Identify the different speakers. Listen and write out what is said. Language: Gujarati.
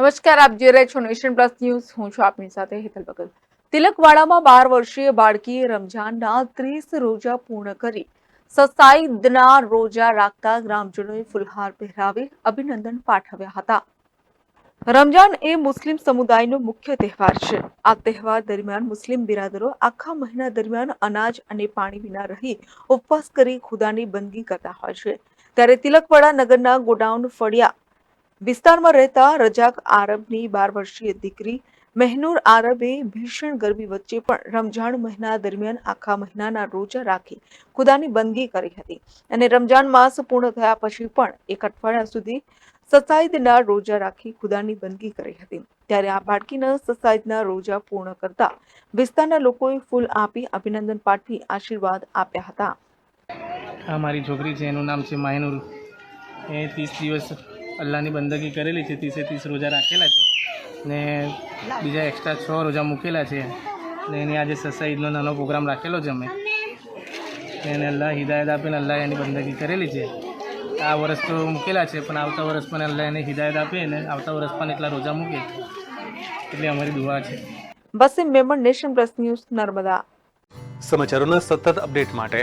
Speaker 1: નમસ્કાર, આપ જોઈ રહ્યા છો નેશન પ્લસ ન્યૂઝ. હું છું આપની સાથે હેતલ બગલ. તિલકવાડામાં બાર વર્ષીય બાળકીએ રમઝાનના ત્રીસ રોજા પૂર્ણ કરી. સસાઈદના રોજા રાખતા ગ્રામજનોએ ફુલહાર પહેરાવી અભિનંદન પાઠવ્યા હતા. રમજાન એ મુસ્લિમ સમુદાયનો મુખ્ય તહેવાર છે. આ તહેવાર દરમિયાન મુસ્લિમ બિરાદરો આખા મહિના દરમિયાન અનાજ અને પાણી વિના રહી ઉપવાસ કરી ખુદાની બંદગી કરતા હોય છે. ત્યારે તિલકવાડા નગરના ગોડાઉન ફળિયા વિસ્તારમાં રહેતા રજાક આરબની બાર વર્ષીય દીકરી મહેનૂર આરબે ભીષણ ગરમી વચ્ચે પણ રમજાન મહિના દરમિયાન આખા મહિનાના રોજા રાખી ખુદાની બંદગી કરી હતી અને રમજાન માસ પૂર્ણ થયા પછી પણ એક અઠવાડિયા સુધી સસાઈદના રોજા રાખી ખુદાની બંદગી કરી હતી. ત્યારે આ બાળકીના સસાઈદના રોજા પૂર્ણ કરતા વિસ્તારના લોકોએ ફૂલ આપી અભિનંદન પાઠવી આશીર્વાદ આપ્યા હતા.
Speaker 2: આ છોકરી છે, એનું નામ છે માહિનુર. એ ત્રીસ દિવસ અલ્લાહની બંદગી કરેલી છે ત્રીસે ત્રીસ રોજા રાખેલા છે ને બીજા એક્સ્ટ્રા છ રોજા મૂકેલા છે ને એની આજે સસા ઈદનો નાનો પ્રોગ્રામ રાખેલો છે અમે. એને અલ્લાહ હિદાયત આપીને અલ્લાહ એની બંદગી કરેલી છે. આ વર્ષ તો મૂકેલા છે પણ આવતા વર્ષ પણ અલ્લાહ એને હિદાયત આપે અને આવતા વર્ષ પણ એટલા રોજા મૂકે. એટલે અમારી દુઆ છે.
Speaker 1: Wasim Memon nation plus news Narmada.
Speaker 3: સમાચારોના સતત અપડેટ માટે